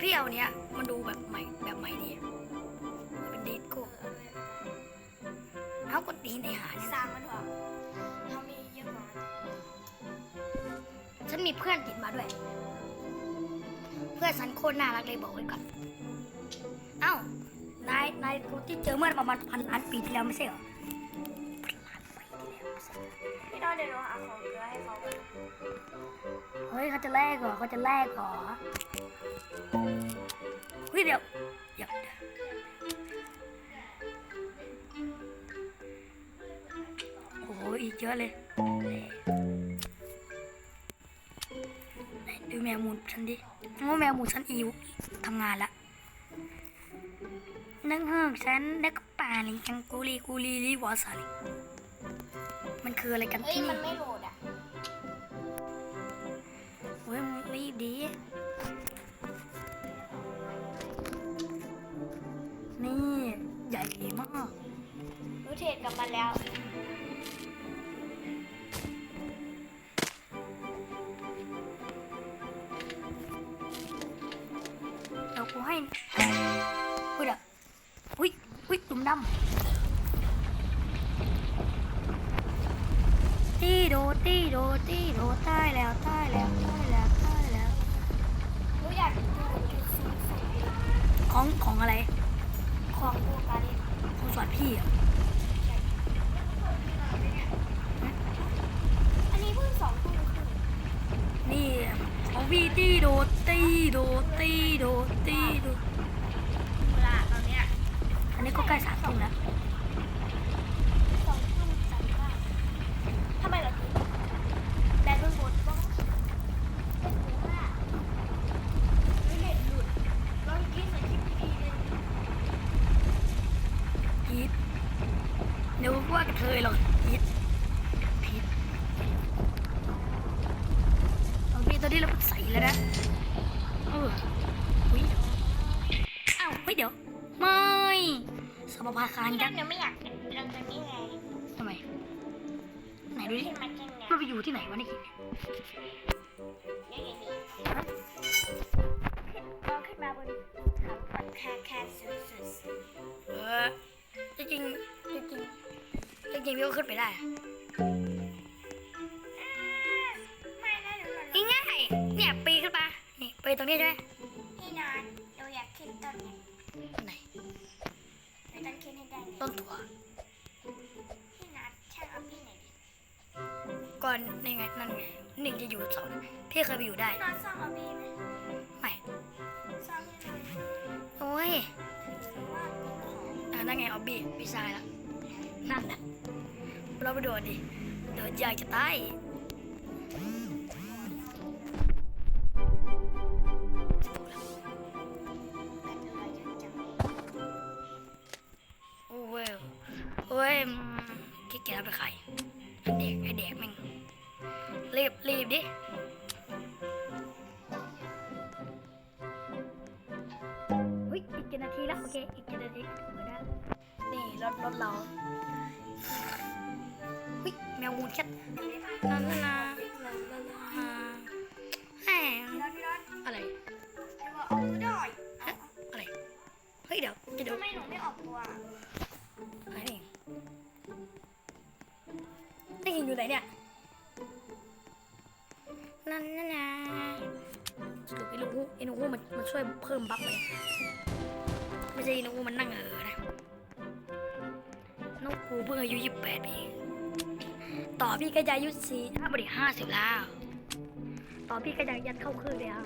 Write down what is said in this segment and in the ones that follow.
พี่เอาเนี้ยมันดูแบบใหม่แบบใหม่ดีมันเป็นเดทโก้เอากดดีในหาเนี่ยสร้างมันเถอะเขามีเยอะมากฉันมีเพื่อนติดมาด้วย เพื่อนฉันโคตรน่ารักเลยบอกไว้ก่อน เอ้านายนายกูที่เจอเมื่อประมาณพันล้านปีที่แล้วไม่ใช่เหรอพันล้านปีที่แล้วไม่ใช่เหรอพี่น้องเดี๋ยวเราหาของเกลือให้เขาก่อนเฮ้ยเขาจะแลกเหรอเขาจะแลกเหรอ เฮ้ยเดี๋ยวเดี๋ยวเดี๋ยวโอ้โหอีกเยอะเลยไหนดูแมวมูลฉันดิว่าแมวมูลฉันอิวทำงานละนังเฮิงฉันนักป่าลิงจังกูลีกูลีลีวอสาลิมันคืออะไรกันเอ้ยที่มันี่นไม่โหลดอะโอ้ยมึงรีบดี ญ่มากรู้เทรดกับมันแล้ว เดี๋ยวกูให้อุ้ยเดี๋ยวอุ้ยอุ้ยตุ่มดำตีโดตีโดตีโดตายแล้วตายแล้วตายแล้วตายแล้ว รู้อยากดูจุดสูงสุด ของของอะไร ของบูการิน ของสอนพี่อะ อันนี้เพิ่งสองทุ่มครึ่ง นี่ของ พี่ตีโดตีโดตีโดตีโดเวลาตอนเนี้ยอันนี้ก็ใกล้สามทุ่มแล้ว สองทุ่มสามห้าทำไมเหรอพี่แบตมันหมดบ้างเป็นหัวว่าไม่เน็ตหลุดลองกินใส่คลิปดีๆเลย พีทเดี๋ยวว่ากระเทยหรอกพีทพีทเอาพี่ตอนนี้เราก็ใส่แล้วนะเอออุ้ยอ้าวเฮ้ยเดี๋ยว ไม่สมภาคารพี่ยันั่กนษ์เดี๋ยวไม่อยากเป็นเรื่องตรงนี้ไงทำไม ไหนดูดิขึ้นมาแค่ไงมันไปอยู่ที่ไหนวะนี่นี่ไงนี่ลองขึ้นมาบนเขาปัดแค่แค่สุดเออจริงจริงจริงจริงจริงๆพี่ก็ขึ้นไปได้ๆไรงนี้ใช่ไหมพี่นอนเราอยากขึ้นต้นเนี่ยไหนเราต้องขึ้นให้ได้เลยต้นถั่วพี่นัดช่างเอาพี่ไหนอยดิก่อนนี่ไงนั่นไงหนึ่งจะอยู่เสาเนี่ยพี่เคยไปอยู่ได้พี่นอนซ่อมเอาพี่ไหมไม่ซ่อมให้หน่อยโอ้ยหรือว่าของอ่านั่นไงเอาบี้พี่ชายละนั่นแหละเราไปโดดดิโดดอยากจะตาย ขี้เกียจเอาไปขายไอเด็กไอเด็กแม่งรีบรีบดิเฮ้ยอีกกี่นาทีแล้วโอเคอีกกี่นาทีถึงแล้วนะนี่รถรถเราเฮ้ยแมวมูนแคทนั่นน่ะ ได้หินอยู่ไหนเนี่ยนั่นน่ะนะสรุปไอ้ลูกฮูไอ้ลูกฮูมันมันช่วยเพิ่มบัฟเลยไม่ใช่ไอ้ลูกฮูมันนั่งเออนะนกฮูเพิ่งอายุยี่สิบแปดปีต่อพี่ก็จะอายุสี่ถ้าบริห้าสิบแล้ว ต่อพี่ก็จะยัดเข้าครื่องแล้ว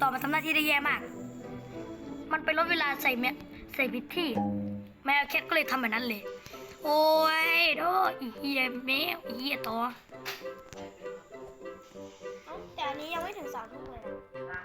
ต่อมาทำหน้าที่ได้แย่มาก มันไปลดเวลาใส่เมใส่ผิดที่แมวแคทก็เลยทำแบบนั้นเลย โอ้ยโดอีเหี้ยแมวอีเหี้ยต่อแต่อันนี้ยังไม่ถึงสามทุ่มเลยนะ